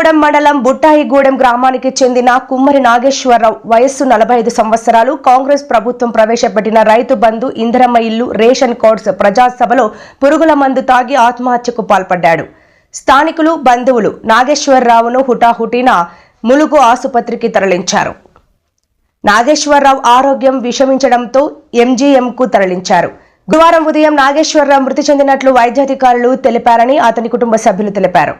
కొత్తగూడెం మండలం బుట్టాయిగూడెం గ్రామానికి చెందిన కుమ్మరి నాగేశ్వరరావు వయస్సు నలభై ఐదు సంవత్సరాలు. కాంగ్రెస్ ప్రభుత్వం ప్రవేశపెట్టిన రైతు బంధు ఇందిరమ్మ ఇల్లు రేషన్ కార్డ్స్ ప్రజాసభలో పురుగుల మందు తాగి ఆత్మహత్యకు పాల్పడ్డాడు. స్థానికులు బంధువులు నాగేశ్వరరావును హుటాహుటిన ములుగు ఆసుపత్రికి తరలించారు. నాగేశ్వరరావు ఆరోగ్యం విషమించడంతో ఎంజీఎంకు తరలించారు. గురువారం ఉదయం నాగేశ్వరరావు మృతి చెందినట్లు వైద్యాధికారులు తెలిపారని అతని కుటుంబ సభ్యులు తెలిపారు.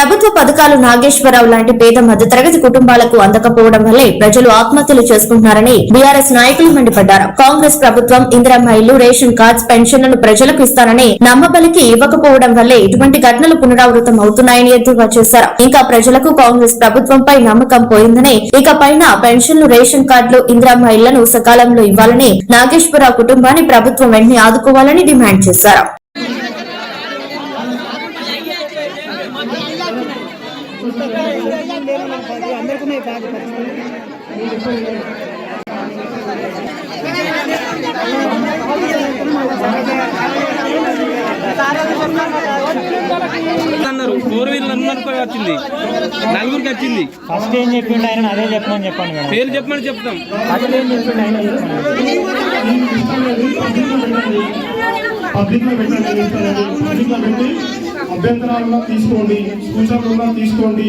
ప్రభుత్వ పథకాలు నాగేశ్వరరావు లాంటి పేద మధ్యతరగతి కుటుంబాలకు అందకపోవడం వల్లే ప్రజలు ఆత్మహత్యలు చేసుకుంటున్నారని బీఆర్ఎస్ నాయకులు మండిపడ్డారు. కాంగ్రెస్ ప్రభుత్వం ఇందిరమ్మ ఇల్లు రేషన్ కార్డ్స్ పెన్షన్లను ప్రజలకు ఇస్తానని నమ్మబలికి ఇవ్వకపోవడం వల్లే ఇటువంటి ఘటనలు పునరావృతం అవుతున్నాయని ఎద్దేవా చేశారు. ఇంకా ప్రజలకు కాంగ్రెస్ ప్రభుత్వంపై నమ్మకం పోయిందని ఇక పైన పెన్షన్లు రేషన్ కార్డులు ఇందిరమ్మ ఇళ్ళను సకాలంలో ఇవ్వాలని నాగేశ్వరరావు కుటుంబాన్ని ప్రభుత్వం వెంటనే ఆదుకోవాలని డిమాండ్ చేశారు. అన్నారు. ఫోర్ వీలర్ అందరికి వచ్చింది. నలుగురికి వచ్చింది. ఫస్ట్ ఏం చెప్పిండు ఆయన అదే చెప్పమని చెప్పండి పేరు చెప్పమని చెప్తాం. ఫస్ట్ ఏం చెప్పిండు ఆయన చెప్పండి పబ్లిక్లో పెట్టండి పబ్లిక్ పెట్టి తీసుకోండి సూచనలు తీసుకోండి.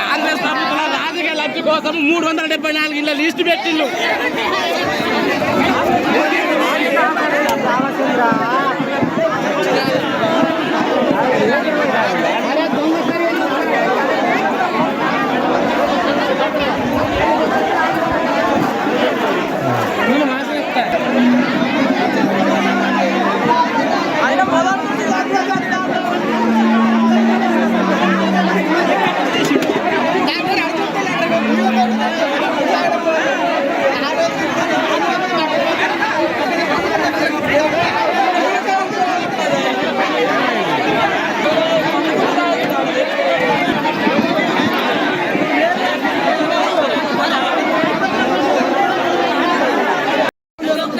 కాంగ్రెస్ ప్రభుత్వం రాజకీయ లబ్ధి కోసం మూడు వందల డెబ్బై నాలుగు ఇళ్ళ లిస్టు పెట్టిండు